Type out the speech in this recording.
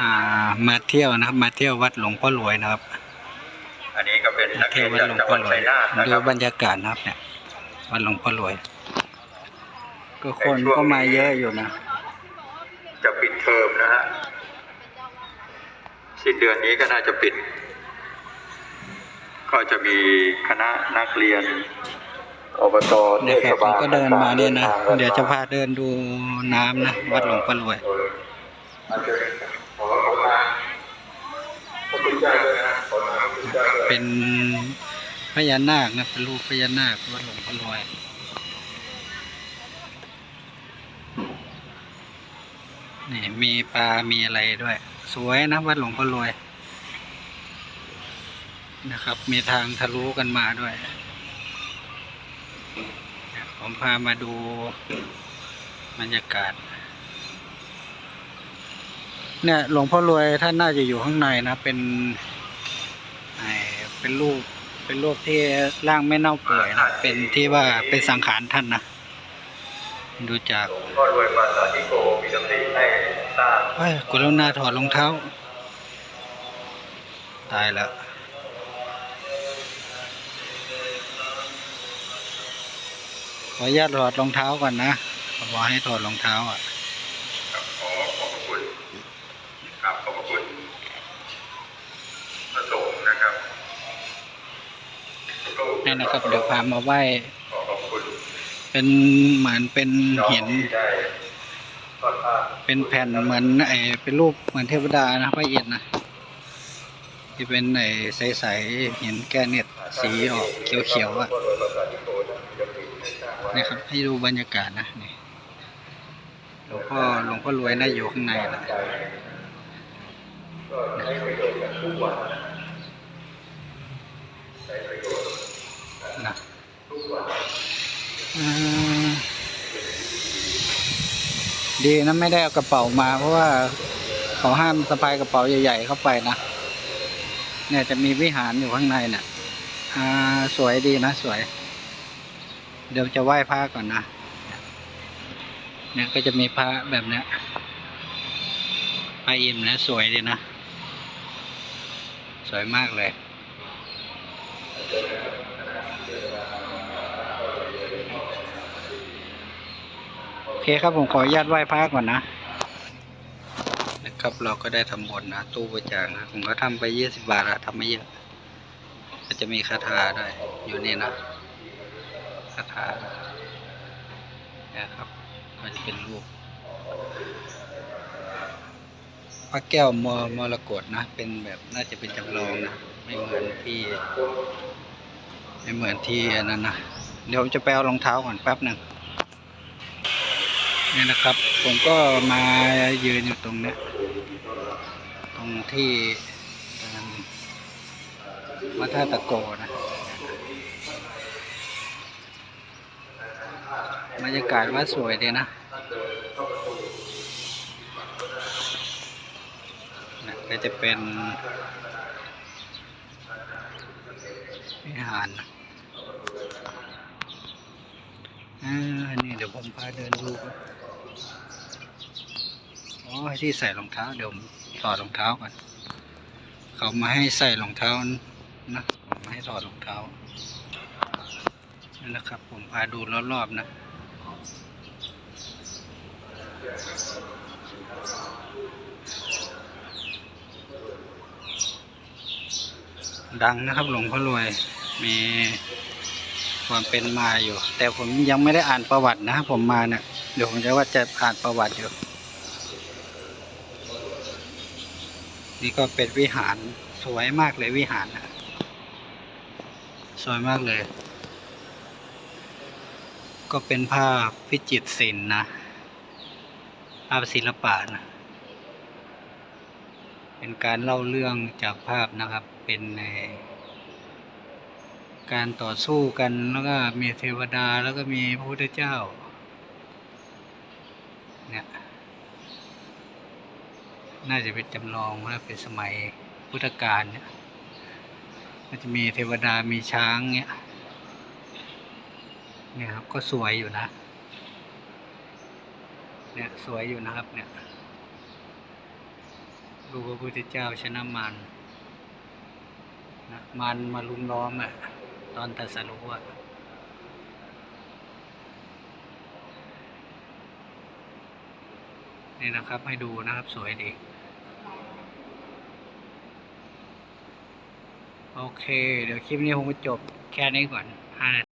อ่ามาเที่ยวนะครับ มาเที่ยววัดหลวงพ่อรวยนะครับอันนี้ก็เป็นมานักเที่เรียยวนวัดจากหลวงจังหพ่อวัดรวยชัยนาทนะดูครับ บรรยากาศนะครับ เนี่ย วัดหลวงพ่อรวย ก็คนก็มาเยอะอยู่นะ จะปิดเทอมนะฮะสิ้นเดือนนี้ก็น่าจะปิด ก็จะมีคณะนักเรียนอบตเทเนี่ยคศรับผบามลก็เดินมาเนี่ยนะ ต่างๆเดี๋ยวจะพาเดินดูน้ำนะ วัดหลวงพ่อรวยอาจจะขอขอมาพระคุณเจ้าด้วยนะขอมาพระคุณเจ้าด้วยเป็นพญานาคนะเป็นรูปพญานาควัดหลวงพ่อรวยนี่มีปลา มีอะไรด้วย สวยนะวัดหลวงพ่อรวย นะครับ มีทางทะลุกันมาด้วย ผมพามาดูบรรยากาศ เนี่ยหลวงพ่อรวยท่านน่าจะอยู่ข้างในนะเป็นเป็นรูปเป็นรูปที่ร่างไม่เน่าเปื่อยนะเป็นที่ว่าเป็นสังขารท่านนะดูจากหลวงพ่อรวยปราสาทที่โกมีดำริให้สร้างเอ้ยกรุณาถอดรองเท้า ตายแล้วขออนุญาตถอดรองเท้าก่อนนะขอให้ถอดรองเท้าอะ ครับขอขอบพระคุณ ครับขอบพระคุณพระสงฆ์นะครับลูกนี่นะครับเดี๋ยวพามาไหว้ขอขอบคุณเป็นเหมือนเป็นหินที่ได้ทอดผ้าเป็นแผ่นเหมือนไอเป็นรูปเหมือนเทวดานะพระเอียดนะที่เป็นไอใสๆหินแก้เน็ตสีออกเขียวๆอะหลวงพ่อรวยปราสาทที่โกนะมีดำริให้สร้างวัดนี่ครับให้ดูบรรยากาศนะนี่หลวงพ่อหลวงพ่อรวยน่าอยู่ข้างในแหละก็ใช้ประโยชน์กันทุกวันนะใช้ประโยชน์นะทุกวันดีนะไม่ได้เอากระเป๋ามา เพราะว่าเขาห้ามสะพายกระเป๋าใหญ่ ๆ เข้าไปนะเนี่ยจะมีวิหารอยู่ข้างในเนี่ยอ่าสวยดีนะสวย เดี๋ยวจะไหว้พระก่อนนะเนี่ยก็จะมีพระแบบเนี้ยพระอินทร์นะสวยดีนะ สวยมากเลย โอเคครับผมขออนุญาตไหว้พระก่อนนะ นะครับเราก็ได้ทำบุญนะ ตู้บริจาคนะผมก็ทำไปยี่สิบบาทอะทำไม่เยอะก็จะมีคาถาด้วย อยู่นี่นะคาถานี่ยครับก็จะเป็นรูป พระแก้วมรมรกตนะ เป็นแบบน่าจะเป็นจำลองนะ ไม่เหมือนที่ ไม่เหมือนที่อันนั้นนะเดี๋ยวผมจะไปเอารองเท้าก่อนแป๊บหนึ่งนี่นะครับ ผมก็มายืนอยู่ตรงเนี้ยตรงที่วัดท่าตะโกนะบรรยากาศว่าสวยดีนะ ก็จะเป็นวิหารนอ่านี่เดี๋ยวผมพาเดินดูก่อนอ๋อที่ใส่รองเท้า เดี๋ยวผมถอดรองเท้าก่อนเขามาให้ใส่รองเท้านะผมไม่ให้ถอดรองเท้านี่นแหละครับ ผมพาดูรอบๆนะ ดังนะครับหลวงพ่อรวยมีความเป็นมาอยู่ แต่ผมยังไม่ได้อ่านประวัตินะผมมาเนี่ยเดี๋ยวผมจะว่าจะอ่านประวัติอยู่ นี่ก็เป็นวิหารสวยมากเลยวิหารนะสวยมากเลย ก็เป็นภาพพิจิตรศิลป์นะภาพศิลปะนะเป็นการเล่าเรื่องจากภาพนะครับ เป็นในการต่อสู้กันแล้วก็มีเทวดาแล้วก็มีพระพุทธเจ้าเนี่ยน่าจะเป็นจำลองนะเป็นสมัยพุทธกาลเนี่ยก็จะมีเทวดามีช้างเนี่ยเนี่ยครับก็สวยอยู่นะ เนี่ยสวยอยู่นะครับเนี่ยดูพระพุทธเจ้าชนะมาร นะมันมาลุมล้อมอะ ตอนตรัสรู้อะนี่นะครับให้ดูนะครับสวยดี โอเค เดี๋ยวคลิปนี้คงจะจบแค่นี้ก่อน5นาที